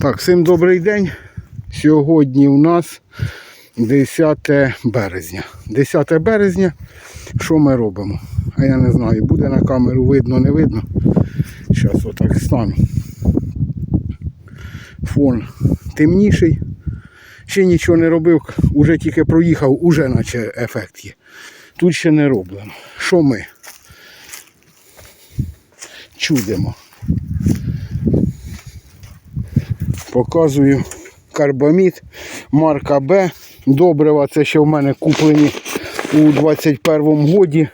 Так, всім добрий день. Сьогодні у нас 10 березня. 10 березня. Що ми робимо? А я не знаю, буде на камеру видно, не видно. Зараз отак стану. Фон темніший. Ще нічого не робив, уже тільки проїхав, уже наче ефект є. Тут ще не роблено. Що ми? Чудимо. Показую карбамід марка Б. Добрива це ще в мене куплені у 21-му годі.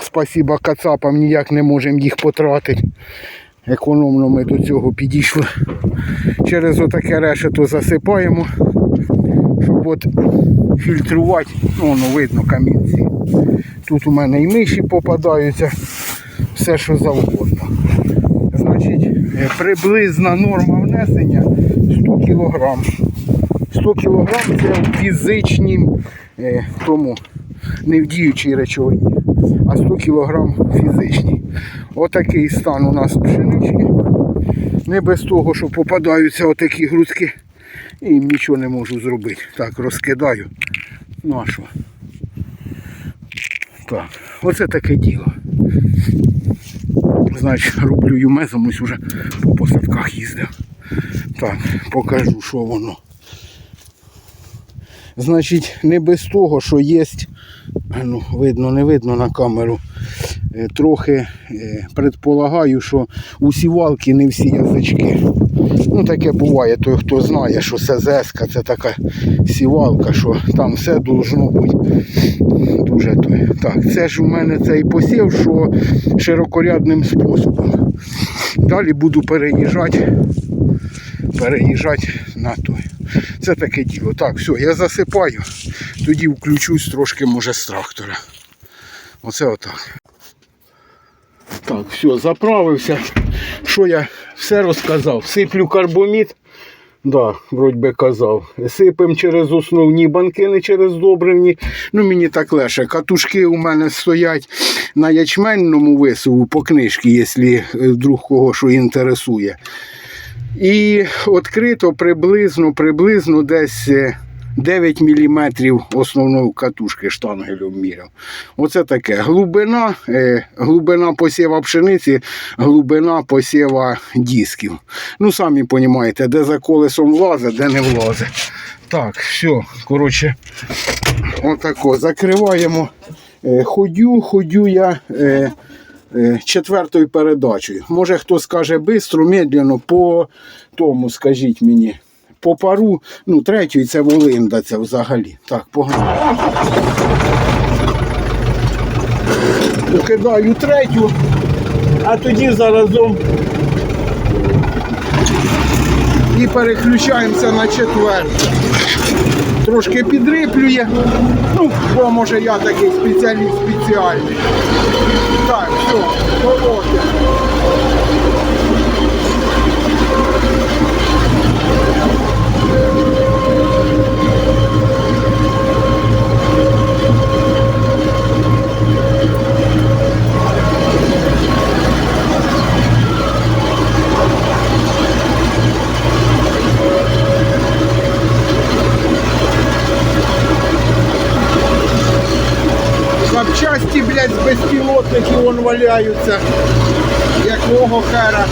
Спасіба кацапам ніяк не можемо їх потратити. Економно ми до цього підійшли. Через отаке решето засипаємо, щоб от фільтрувати, ну воно видно камінці. Тут у мене і миші попадаються, все що завгодно. Значить, е, приблизна норма внесення 100 кг. 100 кг це в фізичнім е, тому, не в діючій речовині, а 100 кг фізичній. Отакий стан у нас пшенички. Не без того, що попадаються отакі грудки. І нічого не можу зробити. Так, розкидаю. Ну а що? Так, оце таке діло. Значить, роблю юмезом, ось уже по посадках їздив. Так, покажу, що воно. Значить, не без того, що є, ну, видно, не видно на камеру. е, Трохи е, предполагаю, що усівалки сівалки не всі язички. Ну, таке буває, той, хто знає, що СЗС це така сівалка, що там все должно бути дуже той. Так, це ж у мене цей посів, що широкорядним способом. Далі буду переїжджати, переїжджати на той. Це таке діло. Так, все, я засипаю, тоді включусь трошки, може, з трактора. Оце отак. Так, все, заправився. Що я все розказав? Сиплю карбомід. Да, вроді би казав. Сипем через основні банки, не через добривні. Ну, мені так легше. Катушки у мене стоять на ячменному висову по книжці, якщо е, вдруг кого що інтересує. І відкрито приблизно, приблизно десь е, 9 мм основної катушки штангелем міряв. Оце таке. Глибина, е, глибина посіва пшениці, глибина посіва дисків. Ну, самі розумієте, де за колесом влазить, де не влазить. Так, все, коротше, отако. Закриваємо. Е, ходю, ходю я. Е, Четвертою передачею. Може хто скаже швидко, медленно, по тому скажіть мені. По пару, ну, третьою це Волинда це взагалі. Так, погнали. Покидаю третю, а тоді заразом і переключаємося на четверту. Трошки підриплює. Ну, бо може я такий спеціаліст спеціальний. Так, все, колоти. Запчасті, блядь, з безпілотників вон валяються. Якого хера.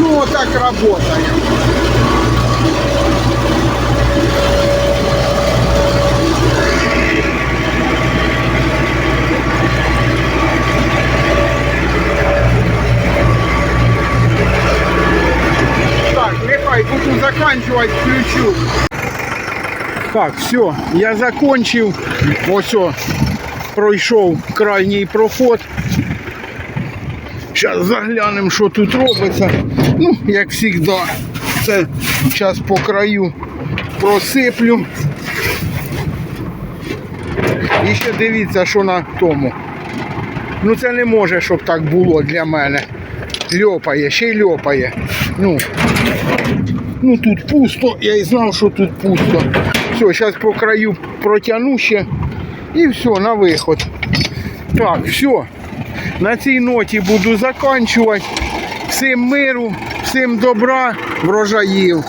Ну, отак работає. Буду заканчивать, включу. Так, все, я закончив. Ось о, пройшов крайній проход. Зараз заглянемо, що тут робиться. Ну, як завжди, це зараз по краю просиплю. І ще дивіться, що на тому. Ну це не може, щоб так було для мене. Льопає, ще й льопає. Ну, ну тут пусто, я і знав, що тут пусто. Все, зараз по краю протягну ще і все, на виход. Так, все, На цій ноті буду закінчувати. Всім миру, всім добра, врожаїв.